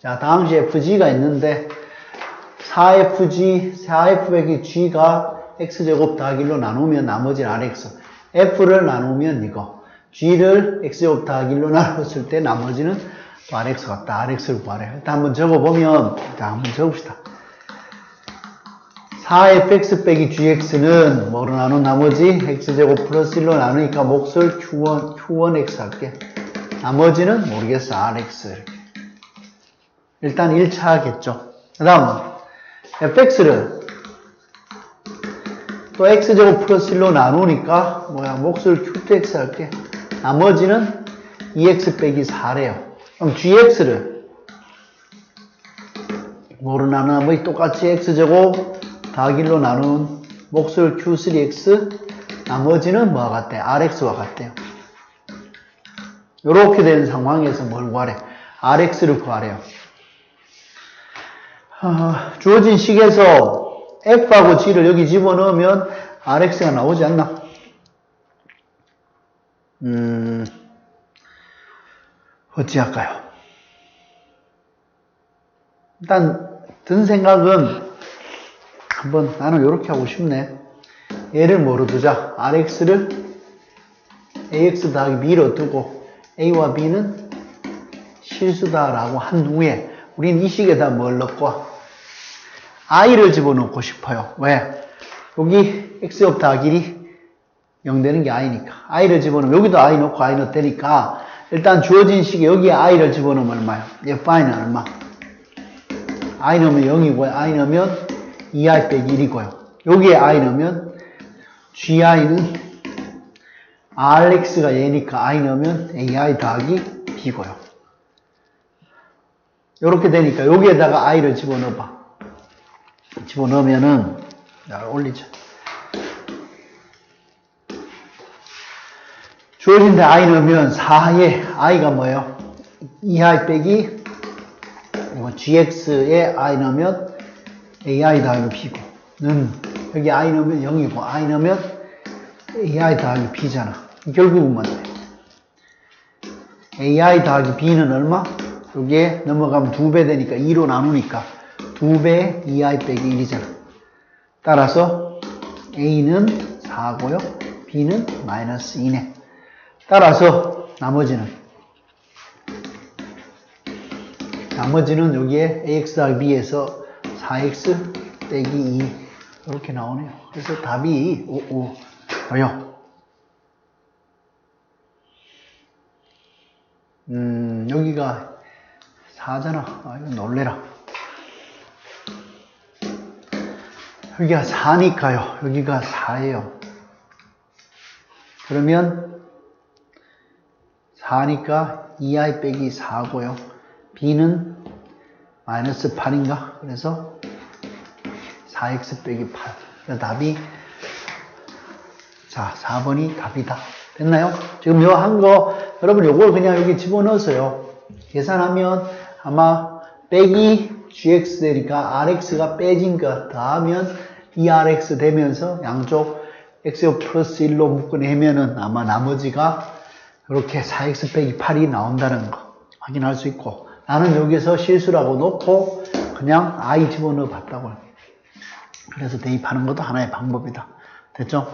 자, 다음 시 FG가 있는데 4FG, 4F 빼기 G가 X제곱 더하기 1로 나누면 나머지는 RX. F를 나누면 이거. G를 X제곱 더하기 1로 나눴을 때 나머지는 또 RX 같다. RX를 구하래. 일단 한번 적어보면, 일단 한번 적읍시다. 4fx 빼기 gx는 뭐로 나눈 나머지 x제곱 플러스 1로 나누니까 몫을 q1, q1x 할게. 나머지는 모르겠어. rx. 이렇게. 일단 1차 하겠죠. 그 다음은 fx를 또 x제곱 플러스 1로 나누니까 뭐야 몫을 q2x 할게. 나머지는 2x 빼기 4래요. 그럼 gx를 뭐로 나누나 뭐 똑같이 x제곱 더하기 1로 나눈 몫을 q3x 나머지는 뭐와 같대? rx와 같대요. 이렇게 된 상황에서 뭘 구하래? rx를 구하래요. 아, 주어진 식에서 f하고 g를 여기 집어넣으면 rx가 나오지 않나? 음, 어찌할까요? 일단 든 생각은 한번 나는 이렇게 하고 싶네. 얘를 뭐로 두자? rx를 ax 더하기 b로 두고 a와 b는 실수다라고 한 후에 우린 이 식에다 뭘 넣고 i를 집어넣고 싶어요. 왜? 여기 x곱 더하기 0 되는 게 i니까 i를 집어넣으면 여기도 i 넣고 i 넣으니까 일단 주어진 식에 여기에 i를 집어넣으면 얼마요? fi는 얼마? i 넣으면 0이고요. i 넣으면 2i 빼기 1이고요. 여기에 i 넣으면 gi는 rx가 얘니까 i 넣으면 ai 더하기 b고요. 이렇게 되니까 여기에다가 i를 집어넣어봐. 집어넣으면은 자, 올리자. 주어진데 i 넣으면 4에 i가 뭐예요? 2i 빼기 뭐 gx에 i 넣으면 ai 더하기 b고 는 여기 i 넣으면 0이고 i 넣으면 ai 더하기 b잖아. 결국은 뭔데? ai 더하기 b는 얼마? 여기에 넘어가면 2배 되니까 2로 나누니까 2배 2i 빼기 1이잖아. 따라서 a는 4고요. b는 마이너스 2네. 따라서 나머지는 나머지는 여기에 ax 더하기 b에서 4x 빼기 2 이렇게 나오네요. 그래서 답이 5, 5, 뭐요? 음, 여기가 4잖아. 아, 이거 놀래라. 여기가 4니까요. 여기가 4예요. 그러면 4니까 2i 빼기 4고요. b는 마이너스 8인가? 그래서 4x 빼기 8. 그래서 답이 자 4번이 답이다. 됐나요? 지금 요 한 거 여러분 요걸 그냥 여기 집어넣어서요. 계산하면 아마 빼기 gx 되니까 rx가 빼진 거 더하면 2rx 되면서 양쪽 x 플러스 1로 묶어내면은 아마 나머지가 이렇게 4x 빼기 8이 나온다는 거 확인할 수 있고 나는 여기서 실수라고 놓고 그냥 i 집어넣어 봤다고 그래서 대입하는 것도 하나의 방법이다. 됐죠?